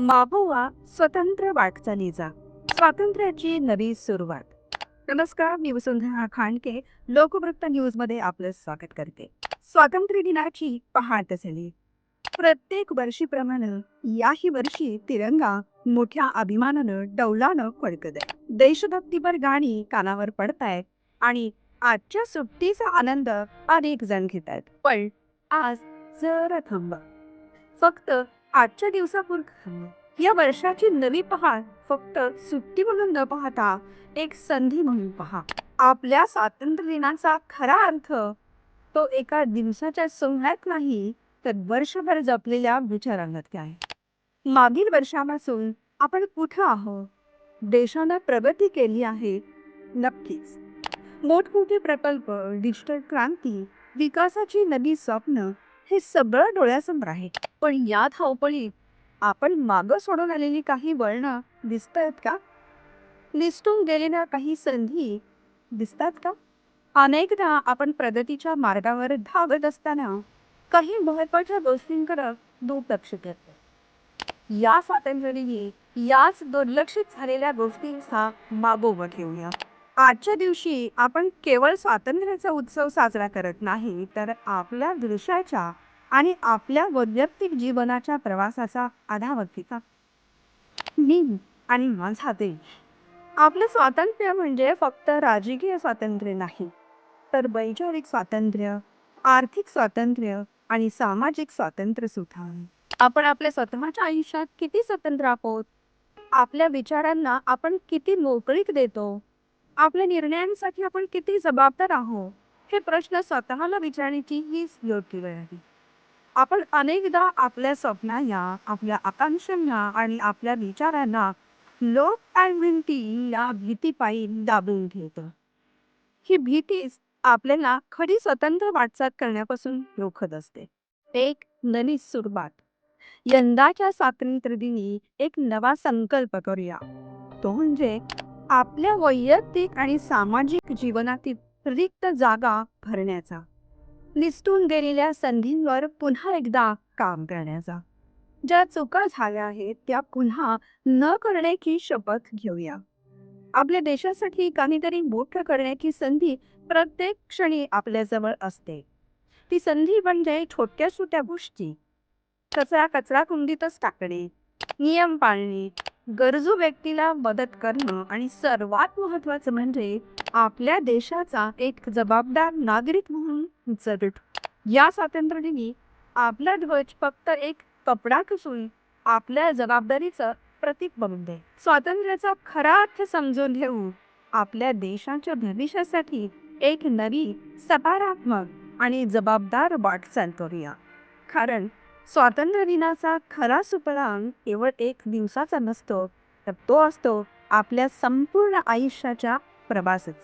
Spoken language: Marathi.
मागोवा स्वतंत्र वाटचालीचा. स्वातंत्र्याची नवी सुरुवात. नमस्कार मी वसुंधरा खांडके लोकवृत्त न्यूजमध्ये आपलं स्वागत करते. स्वातंत्र्य दिनाची पहाट झाली. प्रत्येक वर्षीप्रमाणे याही वर्षी तिरंगा मोठ्या अभिमानानं डौलानं फडकत आहे. देशभक्तीपर गाणी कानावर पडतायत आणि आजच्या सुट्टीचा आनंद अनेक जण घेत आहेत पण आज जरा थांबा. फक्त आजच्या दिवसापूर्वी या वर्षाची नवी पहाट फक्त सुट्टी म्हणून न पाहता एक संधी म्हणून पहा. आपल्या स्वातंत्र्य दिनाचा खरा अर्थ तो एका दिवसाच्या सोहळ्यात नाही तर वर्षभर जपलेल्या विचारांमध्ये आहे. मागील वर्षापासून आपण कुठं आहोत? देशानं प्रगती केली आहे नक्कीच. मोठमोठे प्रकल्प डिजिटल क्रांती विकासाची नवी स्वप्न हे सगळं डोळ्यासमोर आहे. पण या धावपळीत आपण मागं सोडून आलेली काही वळणं दिसत आहेत का? निसटून गेलेल्या काही संधी दिसतात का? अनेकदा आपण प्रगतीच्या मार्गावर धावत असताना काही महत्त्वाच्या गोष्टींकडे दुर्लक्ष करतो. या स्वातंत्र्याने याच दुर्लक्षित झालेल्या गोष्टींचा मागोवा ठेवूया आजच्या दिवशी आपण केवळ स्वातंत्र्याचा उत्सव साजरा करत नाही तर आपल्या दृश्याच्या आणि आपल्या वैयक्तिक जीवनाच्या प्रवासाचा आढावा घेता. मी आणि माझा देश. आपलं स्वातंत्र्य म्हणजे फक्त राजकीय स्वातंत्र्य नाही तर वैचारिक स्वातंत्र्य आर्थिक स्वातंत्र्य आणि सामाजिक स्वातंत्र्य सुद्धा. आपण आपल्या स्वतःच्या आयुष्यात किती स्वतंत्र आहोत? आपल्या विचारांना आपण किती मोकळीक देतो? आपल्या निर्णयांसाठी आपण किती जबाबदार आहोत हे प्रश्न स्वतःला विचारण्याची हीच योग्य वेळ आहे. आपण अनेकदा आपल्या स्वप्नांना आपल्या आकांक्षांना आणि आपल्या विचारांना लोक या भीतीपायी दाबून ठेवतो ही भीतीच आपल्याला खरी स्वतंत्र वाटचाल करण्यापासून रोखत असते. एक नवी सुरुवात. यंदाच्या स्वातंत्र्य दिनी एक नवा संकल्प करूया. तो म्हणजे आपल्या वैयक्तिक आणि सामाजिक जीवनातील रिक्त जागा भरण्याचा. निसटून गेलेल्या संधींवर पुन्हा एकदा काम करण्याचा. ज्या चुका झाल्या आहेत त्या पुन्हा न करण्याची शपथ घेऊया. आपल्या देशासाठी काहीतरी मोठं करण्याची संधी प्रत्येक क्षणी आपल्याजवळ असते. ती संधी म्हणजे छोट्या छोट्या गोष्टी. कचरा कचरा कुंडीतच टाकणे नियम पाळणे गरजू व्यक्तीला मदत करणं आणि सर्वात महत्वाचं म्हणजे आपल्या देशाचा एक जबाबदार नागरिक म्हणून जरूर. या स्वातंत्र्यदिनी आपला ध्वज फक्त एक कपडा कसून आपल्या जबाबदारीचं प्रतीक बनून दे. स्वातंत्र्याचा खरा अर्थ समजून घेऊन आपल्या देशाच्या भविष्यासाठी एक नवी सकारात्मक आणि जबाबदार वाटचाल करूया कारण स्वातंत्र्य दिनाचा खरा सुपलान केवळ एक दिवसाचा नसतो तर तो असतो आपल्या संपूर्ण आयुष्याच्या प्रवासच.